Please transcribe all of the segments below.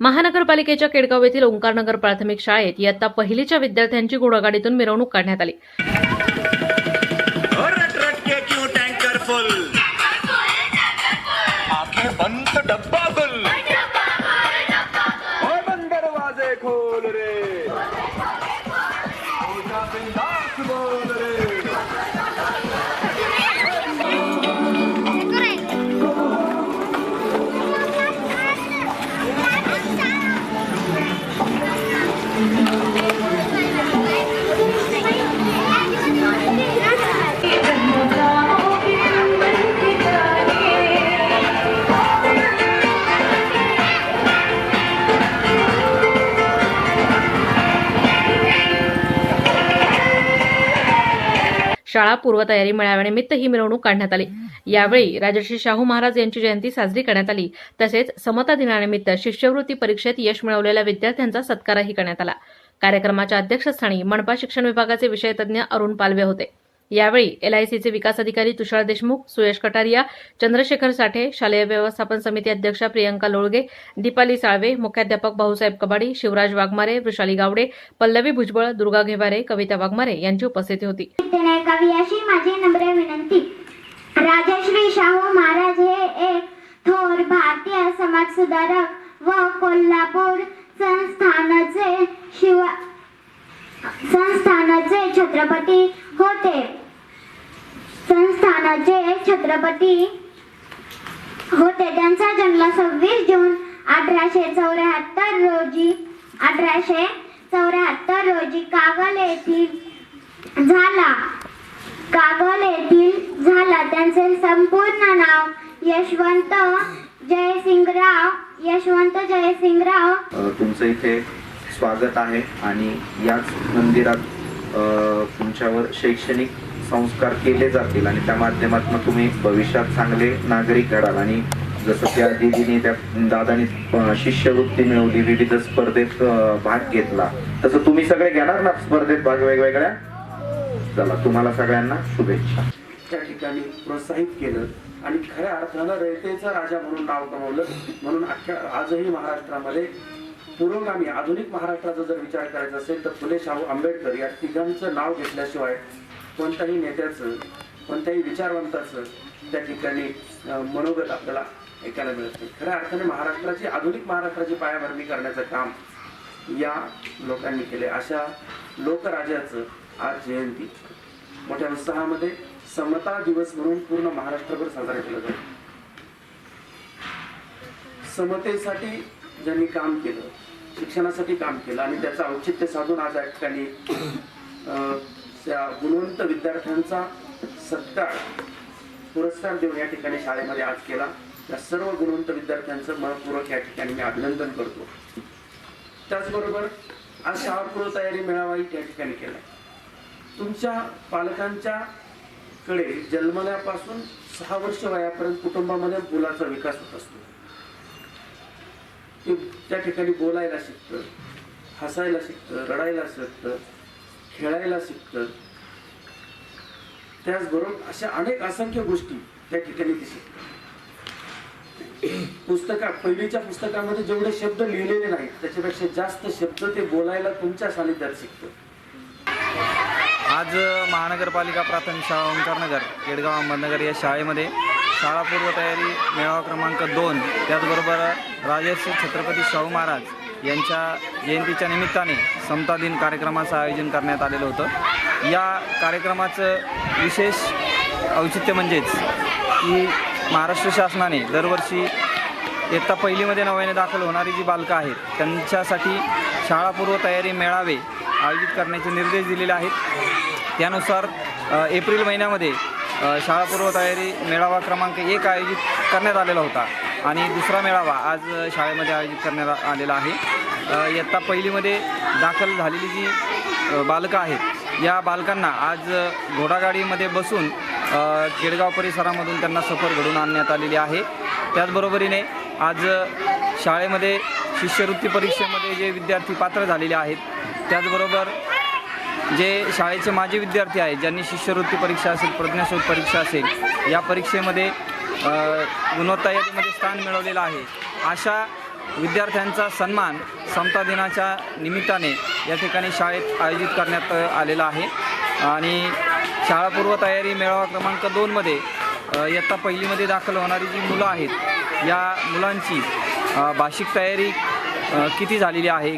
महानगरपालिकेच्या केडगाव येथील ओंकारनगर प्राथमिक शाळेत इयत्ता पहिलीच्या विद्यार्थ्यांची घोडागाडीतून मिरवणूक काढण्यात आली. और शाळा पूर्वतयारी मेळाव्यानिमित्त ही मिरवणूक काढण्यात आली. यावेळी राजर्षी शाहू महाराज यांची जयंती साजरी करण्यात आली. तसेच समता दिनानिमित्त शिष्यवृत्ती परीक्षेत यश मिळवलेल्या विद्यार्थ्यांचा सत्कारही करण्यात आला. कार्यक्रमाच्या अध्यक्षस्थानी मनपा शिक्षण विभागाचे विषयतज्ञ अरुण पालवे होते. यावेळी एलआयसीचे विकास अधिकारी तुषार देशमुख सुयश कटारिया चंद्रशेखर साठे शालेय व्यवस्थापन समिती अध्यक्षा प्रियंका लोळगे दीपाली साळवे मुख्याध्यापक भाऊसाहेब कबाडी शिवराज वाघमारे वृषाली गावडे पल्लवी भुजबळ दुर्गा घेवारे कविता वाघमारे यांची उपस्थिती होती. अशी माझी नम्र विनंती. राजश्री शाहू महाराज हे एक थोर भारतीय समाज सुधारक व कोल्हापूर संस्थानाचे शिव संस्थानाचे छत्रपती होते. संस्थानाचे छत्रपती होते. त्यांचा जन्म सव्वीस जून अठराशे चौऱ्याहत्तर रोजी अठराशे चौऱ्याहत्तर रोजी कागल येथील झाला. कागल येथील झाला. त्यांचे संपूर्ण नाव यशवंत जयसिंगराव यशवंत जयसिंगराव. तुमचं इथे स्वागत आहे आणि याच मंदिरात तुमच्यावर शैक्षणिक संस्कार केले जातील आणि त्या माध्यमातून तुम्ही भविष्यात चांगले नागरिक घडाल. आणि जसं त्या दिदीने त्या दादानी शिष्यवृत्ती मिळवली विविध स्पर्धेत भाग घेतला. तसं तुम्ही सगळे घेणार ना स्पर्धेत भाग वेगवेगळ्या? चला तुम्हाला सगळ्यांना शुभेच्छा. त्या ठिकाणी प्रोत्साहित केलं आणि खऱ्या अर्थानं रयतेचा राजा म्हणून नाव कमवलं. म्हणून अख्ख्या आजही महाराष्ट्रामध्ये पुरोगामी आधुनिक महाराष्ट्राचा जर विचार करायचा असेल तर फुले शाहू आंबेडकर या तिघांचं नाव घेतल्याशिवाय कोणत्याही नेत्याचं कोणत्याही विचारवंताचं त्या ठिकाणी मनोगत आपल्याला ऐकायला मिळत नाही. खऱ्या अर्थाने महाराष्ट्राची आधुनिक महाराष्ट्राची पायाभरणी करण्याचं काम या लोकांनी केले. अशा लोकराजाचं आज जयंती. मोठ्या उत्साहामध्ये समता दिवस म्हणून पूर्ण महाराष्ट्रभर साजरा केला जातो. समतेसाठी ज्यांनी काम केलं शिक्षणासाठी काम केलं आणि त्याचं औचित्य साधून आज या ठिकाणी त्या गुणवंत विद्यार्थ्यांचा सत्कार पुरस्कार देऊन या ठिकाणी शाळेमध्ये आज केला. या सर्व गुणवंत विद्यार्थ्यांचं मनपूर्वक या ठिकाणी मी अभिनंदन करतो. त्याचबरोबर आज शाळा पूर्व तयारी मेळावाही त्या ठिकाणी केला. तुमच्या पालकांच्या कडे जन्मल्यापासून सहा वर्ष वयापर्यंत कुटुंबामध्ये मुलाचा विकास होत असतो. ते त्या ठिकाणी बोलायला शिकतं हसायला शिकतं रडायला शिकतं खेळायला शिकतं. त्याचबरोबर अशा अनेक असंख्य गोष्टी त्या ठिकाणी ते शिकतात. पुस्तका पहिलीच्या पुस्तकामध्ये जेवढे शब्द लिहिलेले नाहीत त्याच्यापेक्षा जास्त शब्द ते बोलायला तुमच्या सानिध्यात शिकतं आज महानगरपालिका प्राथमिक शाळा ओंकारनगर केडगाव अहमदनगर या शाळेमध्ये शाळापूर्व तयारी मेळावा क्रमांक दोन. त्याचबरोबर राजर्षी छत्रपती शाहू महाराज यांच्या जयंतीच्या निमित्ताने समता दिन कार्यक्रमाचं आयोजन करण्यात आलेलं होतं. या कार्यक्रमाचं विशेष औचित्य म्हणजेच की महाराष्ट्र शासनाने दरवर्षी इयत्ता पहिलीमध्ये नव्याने दाखल होणारी जी बालकं आहेत त्यांच्यासाठी शाळापूर्व तयारी मेळावे आयोजित करण्याचे निर्देश दिलेले आहेत. त्यानुसार एप्रिल महिन्यामध्ये शाळापूर्व तयारी मेळावा क्रमांक एक आयोजित करण्यात आलेला होता आणि दुसरा मेळावा आज शाळेमध्ये आयोजित करण्यात आलेला आहे. इयत्ता पहिलीमध्ये दाखल झालेली जी बालकं आहेत या बालकांना आज घोडागाडीमध्ये बसून केडगाव परिसरामधून त्यांना सफर घडून आणण्यात आलेली आहे. त्याचबरोबरीने आज शाळेमध्ये शिष्यवृत्ती परीक्षेमध्ये जे विद्यार्थी पात्र झालेले आहेत त्याचबरोबर जे शाळेचे माजी विद्यार्थी आहेत ज्यांनी शिष्यवृत्ती परीक्षा असेल प्रज्ञाशोध परीक्षा असेल या परीक्षेमध्ये गुणवत्ता यादीमध्ये स्थान मिळवलेलं आहे. अशा विद्यार्थ्यांचा सन्मान समता दिनाच्या निमित्ताने या ठिकाणी शाळेत आयोजित करण्यात आलेला आहे. आणि शाळापूर्व तयारी मेळावा क्रमांक दोनमध्ये इयत्ता पहिलीमध्ये दाखल होणारी जी मुलं आहेत या मुलांची भाषिक तयारी किती झालेली आहे?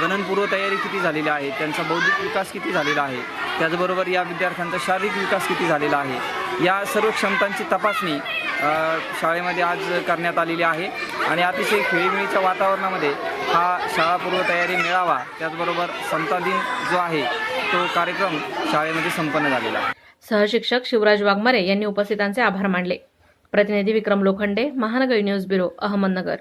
गणनपूर्व तयारी किती झालेली आहे? त्यांचा बौद्धिक विकास किती झालेला आहे? त्याचबरोबर या विद्यार्थ्यांचा शारीरिक विकास किती झालेला आहे? या सर्व क्षमतांची तपासणी शाळेमध्ये आज करण्यात आलेली आहे. आणि अतिशय खेळीमेळीच्या वातावरणामध्ये हा शाळापूर्व तयारी मेळावा त्याचबरोबर समता दिन जो आहे तो कार्यक्रम शाळेमध्ये संपन्न झालेला आहे. सहशिक्षक शिवराज वाघमारे यांनी उपस्थितांचे आभार मानले. प्रतिनिधी विक्रम लोखंडे महानगर न्यूज ब्युरो अहमदनगर.